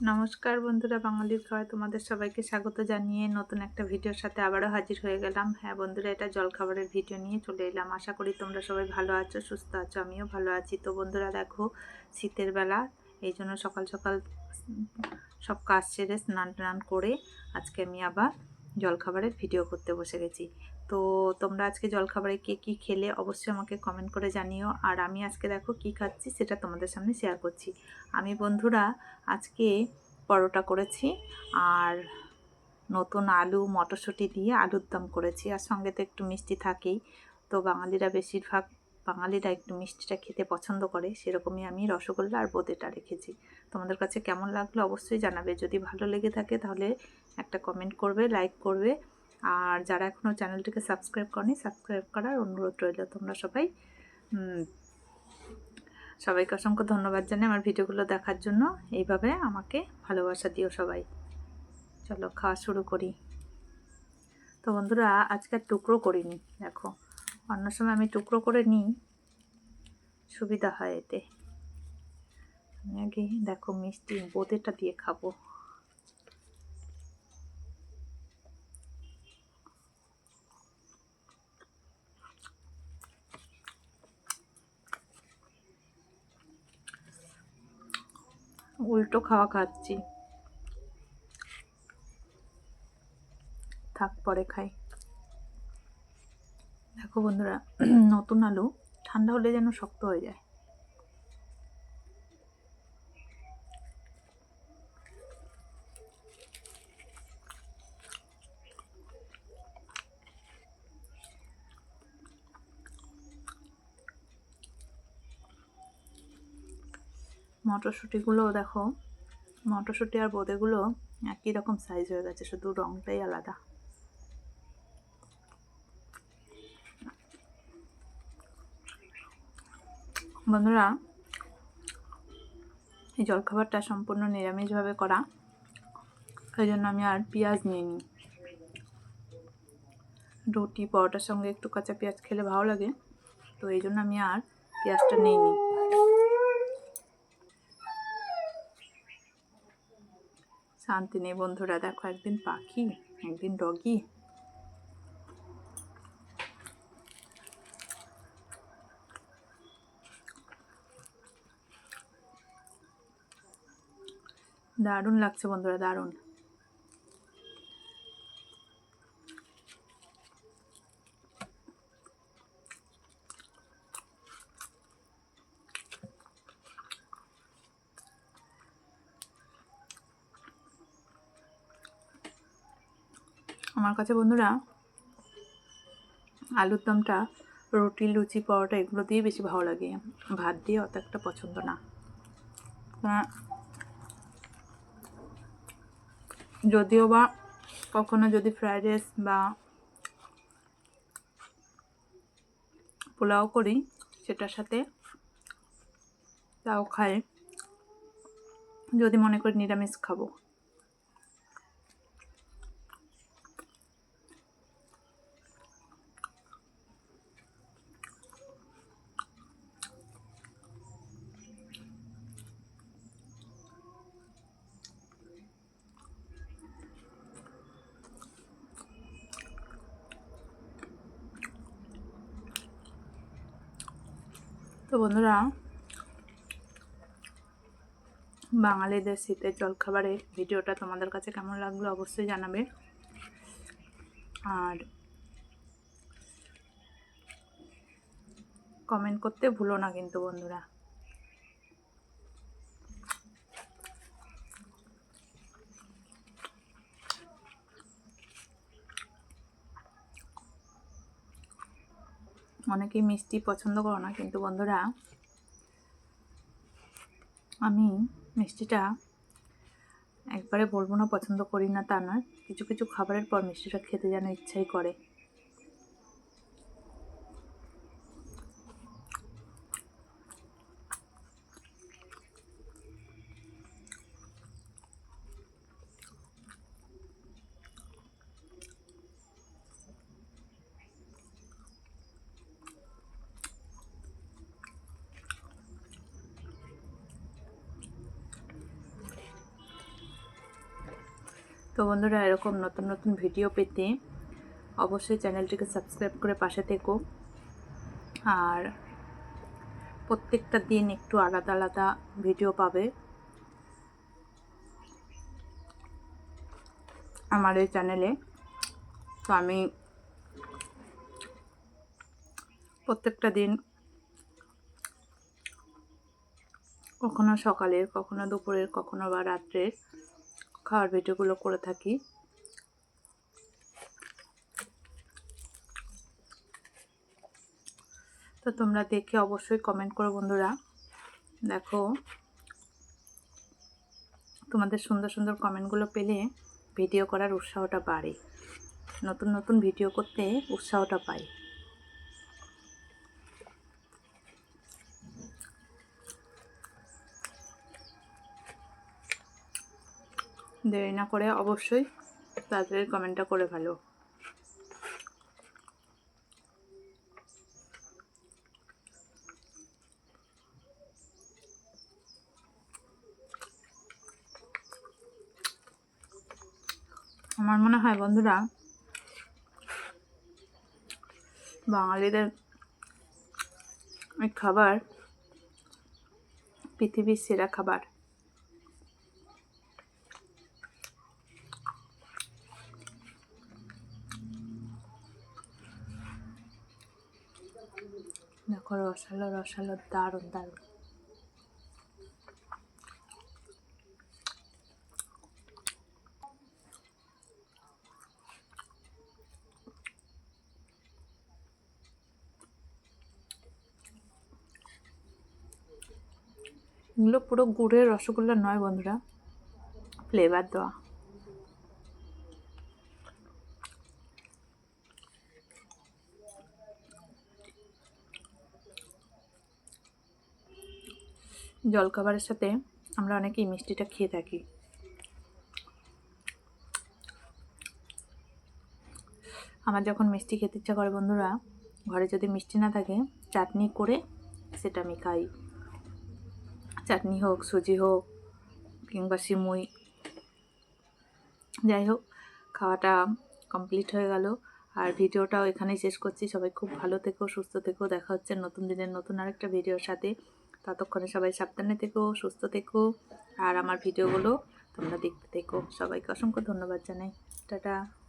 নমস্কার বন্ধুরা, বাঙালির খাওয়ায় তোমাদের সবাইকে স্বাগত জানিয়ে নতুন একটা ভিডিওর সাথে আবারও হাজির হয়ে গেলাম। হ্যাঁ বন্ধুরা, এটা জলখাবারের ভিডিও নিয়ে চলে এলাম। আশা করি তোমরা সবাই ভালো আছো, সুস্থ আছো, আমিও ভালো আছি। তো বন্ধুরা, দেখো শীতের বেলা, এই জন্য সকাল সকাল সব কাজ সেরে স্নান টান করে আজকে আমি আবার জলখাবারের ভিডিও করতে বসে গেছি। তো তোমরা আজকে জলখাবারে কে কী খেলে অবশ্যই আমাকে কমেন্ট করে জানিও। আর আমি আজকে দেখো কি খাচ্ছি সেটা তোমাদের সামনে শেয়ার করছি। আমি বন্ধুরা আজকে পরোটা করেছি আর নতুন আলু মটরশুঁটি দিয়ে আলুর দম করেছি। আর সঙ্গে তো একটু মিষ্টি থাকেই। তো বাঙালিরা বেশিরভাগ বাঙালিরা একটু মিষ্টিটা খেতে পছন্দ করে, সেরকমই আমি রসগোল্লা আর বোঁদেটা রেখেছি। তোমাদের কাছে কেমন লাগল অবশ্যই জানাবে। যদি ভালো লেগে থাকে তাহলে একটা কমেন্ট করবে লাইক করবে। আর যারা এখনও চ্যানেলটিকে সাবস্ক্রাইব করেনি, সাবস্ক্রাইব করার অনুরোধ রইল তোমরা সবাই। সবাইকে অসংখ্য ধন্যবাদ জানাই আমার ভিডিওগুলো দেখার জন্য। এইভাবে আমাকে ভালোবাসা দিও সবাই। চলো, খাওয়া শুরু করি। তো বন্ধুরা, আজকে টুকরো করিনি, দেখো। অন্য সময় আমি টুকরো করে নিই, সুবিধা হয় এতে। আমি আগে, দেখো, মিষ্টি বোঁদেটা দিয়ে খাব। উল্টো খাওয়া খাচ্ছি। থাক, পরে খাই। দেখো বন্ধুরা, নতুন আলু, ঠান্ডা হলে যেন শক্ত হয়ে যায়। মটরশুঁটিগুলো দেখো। মটরশুঁটি আর বোঁদেগুলো একই রকম সাইজ হয়ে গেছে, শুধু রঙটাই আলাদা। বন্ধুরা, এই জলখাবারটা সম্পূর্ণ নিরামিষভাবে করা। ওই জন্য আমি আর পেঁয়াজ নিয়ে নিই। রুটি, পরোটার সঙ্গে একটু কাঁচা পেঁয়াজ খেলে ভালো লাগে। তো এই জন্য আমি আর পেঁয়াজটা নিই নিই শান্তি নেই বন্ধুরা দেখো একদিন পাখি একদিন ডগি। দারুণ লাগছে বন্ধুরা দারুণ। আমার কাছে বন্ধুরা, আলুর দমটা, রুটি, লুচি, পরোটা এগুলো দিয়ে বেশি ভালো লাগে। ভাত দিয়ে অত একটা পছন্দ না। যদিও বা কখনো যদি ফ্রাইড রাইস বা পোলাও করি, সেটার সাথে তাও খাই। যদি মনে করি নিরামিষ খাব। তো বন্ধুরা, বাঙালিদের শীতের জলখাবারে ভিডিওটা তোমাদের কাছে কেমন লাগল অবশ্যই জানাবে। আর কমেন্ট করতে ভুলো না কিন্তু বন্ধুরা। অনেকেই মিষ্টি পছন্দ করো না, কিন্তু বন্ধুরা, আমি মিষ্টিটা একবারে বলব না পছন্দ করি না তা নয়। কিছু কিছু খাবারের পর মিষ্টিটা খেতে যেন ইচ্ছাই করে। তো বন্ধুরা, এরকম নতুন নতুন ভিডিও পেতে অবশ্যই চ্যানেলটিকে সাবস্ক্রাইব করে পাশে থেকো। আর প্রত্যেকটা দিন একটু আলাদা আলাদা ভিডিও পাবে। আমার এই চ্যানেলে। তো আমি প্রত্যেকটা দিন কখনো সকালের, কখনো দুপুরের, কখনো বা রাত্রের খাওয়ার ভিডিওগুলো করে থাকি। তো তোমরা দেখে অবশ্যই কমেন্ট করো বন্ধুরা। দেখো, তোমাদের সুন্দর সুন্দর কমেন্টগুলো পেলে ভিডিও করার উৎসাহটা বাড়ে। নতুন নতুন ভিডিও করতে উৎসাহটা পাই। দেরি না করে অবশ্যই তাড়াতাড়ি কমেন্টটা করে ভালো আমার মনে হয় বন্ধুরা, বাঙালিদের খাবার পৃথিবীর সেরা খাবার। দেখো রসালো রসালো দারুণ দারুণ এগুলো পুরো গুড়ের রসগোল্লা নয় বন্ধুরা ফ্লেভার দেওয়া জলখাবারের সাথে আমরা অনেকেই মিষ্টিটা খেয়ে থাকি। আমার যখন মিষ্টি খেতে ইচ্ছা করে বন্ধুরা, ঘরে যদি মিষ্টি না থাকে, চাটনি করে সেটা আমি খাই। চাটনি হোক, সুজি হোক, কিংবা সিমুই। যাই হোক, খাওয়াটা কমপ্লিট হয়ে গেল। আর ভিডিওটাও এখানেই শেষ করছি। সবাই খুব ভালো থেকো, সুস্থ থেকো। দেখা হচ্ছে নতুন দিনের নতুন আরেকটা ভিডিওর সাথে। ততক্ষণে সবাই সাবধানে থেকো, সুস্থ থেকো। আর আমার ভিডিওগুলো তোমরা দেখতে থেকো। সবাইকে অসংখ্য ধন্যবাদ জানাই। টাটা।